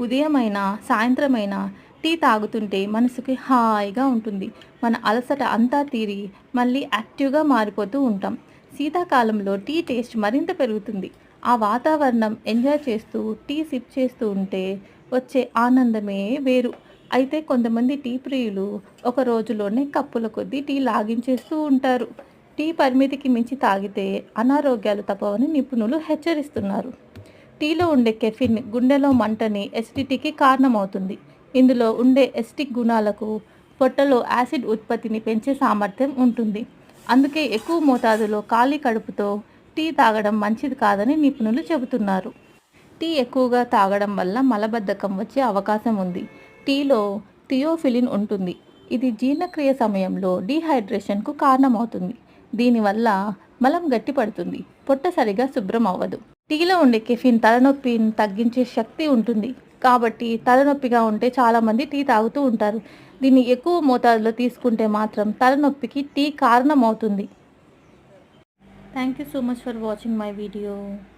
ఉదయమైనా సాయంత్రమైనా tea తాగుతుంటే మనసుకి హాయిగా ఉంటుంది. మన అలసట అంతా తీరి మళ్ళీ యాక్టివ్గా మారిపోతూ ఉంటాం. శీతాకాలంలో టీ టేస్ట్ మరింత పెరుగుతుంది. ఆ వాతావరణం ఎంజాయ్ చేస్తూ టీ సిప్ చేస్తూ ఉంటే వచ్చే ఆనందమే వేరు. అయితే కొంతమంది టీ ప్రియులు ఒక రోజులోనే కప్పుల కొద్దీ టీ లాగించేస్తూ ఉంటారు. టీ పరిమితికి మించి తాగితే అనారోగ్యాలు తప్పవని నిపుణులు హెచ్చరిస్తున్నారు. టీలో ఉండే కెఫిన్ గుండెలో మంటని ఎసిడిటీకి కారణమవుతుంది. ఇందులో ఉండే ఎసిటిక్ గుణాలకు పొట్టలో యాసిడ్ ఉత్పత్తిని పెంచే సామర్థ్యం ఉంటుంది. అందుకే ఎక్కువ మోతాదులో ఖాళీ కడుపుతో టీ తాగడం మంచిది కాదని నిపుణులు చెబుతున్నారు. టీ ఎక్కువగా తాగడం వల్ల మలబద్ధకం వచ్చే అవకాశం ఉంది. టీలో థియోఫిలిన్ ఉంటుంది. ఇది జీర్ణక్రియ సమయంలో డీహైడ్రేషన్కు కారణమవుతుంది. దీనివల్ల మలం గట్టిపడుతుంది. పొట్ట సరిగా శుభ్రం అవ్వదు టీలో ఉండే కెఫిన్ తలనొప్పిని తగ్గించే శక్తి ఉంటుంది. కాబట్టి తలనొప్పిగా ఉంటే చాలామంది టీ తాగుతూ ఉంటారు. దీన్ని ఎక్కువ మోతాదులో తీసుకుంటే మాత్రం తలనొప్పికి టీ కారణమవుతుంది. Thank you so much for watching my video